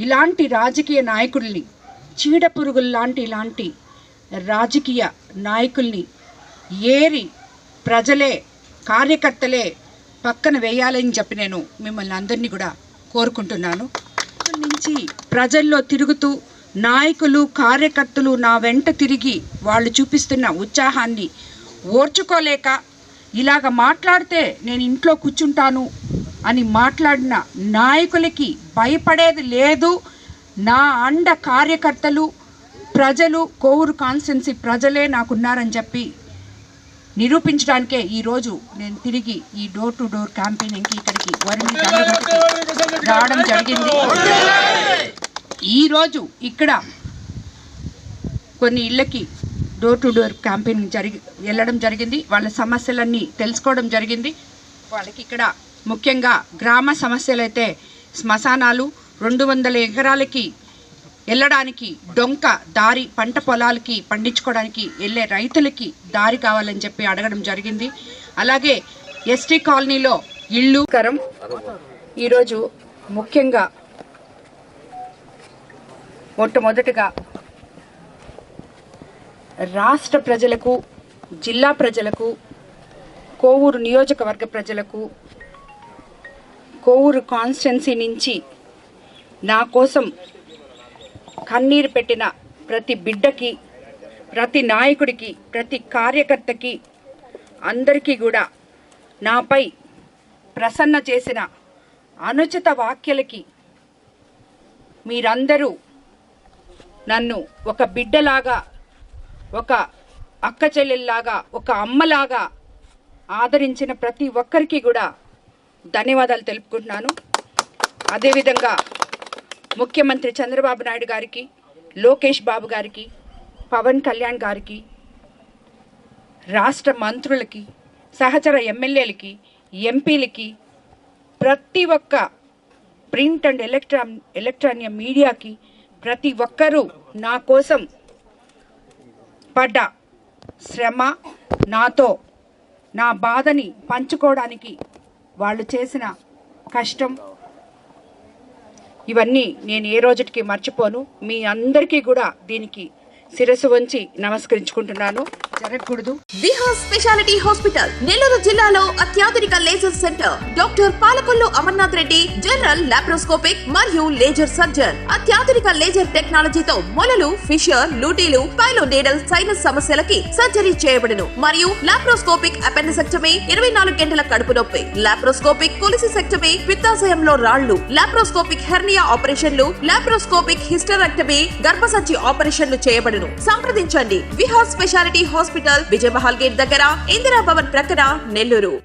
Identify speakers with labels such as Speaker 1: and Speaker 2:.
Speaker 1: ఇలాంటి రాజకీయ నాయకుల్ని చీడపురుగుల్లాంటి ఇలాంటి రాజకీయ నాయకుల్ని ఏరి ప్రజలే కార్యకర్తలే పక్కన వేయాలని చెప్పి నేను మిమ్మల్ని అందరినీ కూడా కోరుకుంటున్నాను. నుంచి ప్రజల్లో తిరుగుతూ నాయకులు కార్యకర్తలు నా వెంట తిరిగి వాళ్ళు చూపిస్తున్న ఉత్సాహాన్ని ఓర్చుకోలేక ఇలాగ మాట్లాడితే నేను ఇంట్లో కూర్చుంటాను అని మాట్లాడిన నాయకులకి భయపడేది లేదు. నా అండ కార్యకర్తలు ప్రజలు కోవూరు కాన్స్టెన్సీ ప్రజలే నాకున్నారని చెప్పి నిరూపించడానికే ఈరోజు నేను తిరిగి ఈ డోర్ టు డోర్ క్యాంపెయినింగ్కి ఇక్కడికి వరుణి రావడం జరిగింది. ఈరోజు ఇక్కడ కొన్ని ఇళ్ళకి డోర్ టు డోర్ క్యాంపెయినింగ్ జరిగి వెళ్ళడం జరిగింది. వాళ్ళ సమస్యలన్నీ తెలుసుకోవడం జరిగింది. వాళ్ళకి ఇక్కడ ముఖ్యంగా గ్రామ సమస్యలైతే శ్మశానాలు రెండు వందల ఎకరాలకి వెళ్ళడానికి డొంక దారి పంట పొలాలకి పండించుకోవడానికి వెళ్ళే రైతులకి దారి కావాలని చెప్పి అడగడం జరిగింది. అలాగే ఎస్టీ కాలనీలో ఇళ్ళు కరం. ఈరోజు ముఖ్యంగా మొట్టమొదటిగా రాష్ట్ర ప్రజలకు జిల్లా ప్రజలకు కోవూరు నియోజకవర్గ ప్రజలకు కోవూరు కాన్స్టెన్సీ నుంచి నా కోసం కన్నీరు పెట్టిన ప్రతి బిడ్డకి ప్రతి నాయకుడికి ప్రతి కార్యకర్తకి అందరికీ కూడా నాపై ప్రసన్న చేసిన అనుచిత వాక్యలకి మీరందరూ నన్ను ఒక బిడ్డలాగా ఒక అక్క చెల్లెల్లాగా ఒక అమ్మలాగా ఆదరించిన ప్రతి ఒక్కరికి కూడా ధన్యవాదాలు తెలుపుకుంటున్నాను. అదేవిధంగా ముఖ్యమంత్రి చంద్రబాబు నాయుడు గారికి లోకేష్ బాబు గారికి పవన్ కళ్యాణ్ గారికి రాష్ట్ర మంత్రులకి సహచర ఎమ్మెల్యేలకి ఎంపీలకి ప్రతి ఒక్క ప్రింట్ అండ్ ఎలక్ట్రా ఎలక్ట్రానిక్ మీడియాకి ప్రతి ఒక్కరూ నా కోసం పడ్డ శ్రమ నాతో నా బాధని పంచుకోవడానికి వాళ్ళు చేసిన కష్టం. ఇవన్నీ నేను ఏ రోజుకి మర్చిపోను. మీ అందరికీ కూడా దీనికి శిరస్సు వంచి నమస్కరించుకుంటున్నాను. జరగకూడదు.
Speaker 2: విహార్ స్పెషాలిటీ హాస్పిటల్ నెల్లూరు జిల్లాలో అత్యాధునిక laser center. Doctor Palakollu Amarnath Reddy general laparoscopic మరియు లేజర్ సర్జన్. అత్యాధునిక లేజర్ టెక్నాలజీతో మొలలు ఫిషర్ లూటీలు పైలో నీడల్ సైనస్ సమస్యలకి సర్జరీ చేయబడును. మరియు లాప్రోస్కోపిక్ అపెండిసెక్టమీ ఇరవై నాలుగు గంటల కడుపు నొప్పి. లాప్రోస్కోపిక్ కొలిసిసెక్టమీ పిత్తాశయంలో రాళ్ళు లాప్రోస్కోపిక్ హెర్నియా ఆపరేషన్లు లాప్రోస్కోపిక్ హిస్టరెక్టమీ గర్భసంచి ఆపరేషన్లు చేయబడును. సంప్రదించండి. Vihar speciality hospital Vijayamahal gate దగ్గర ఇందిరా భవన్ ప్రక్కన నెల్లూరు.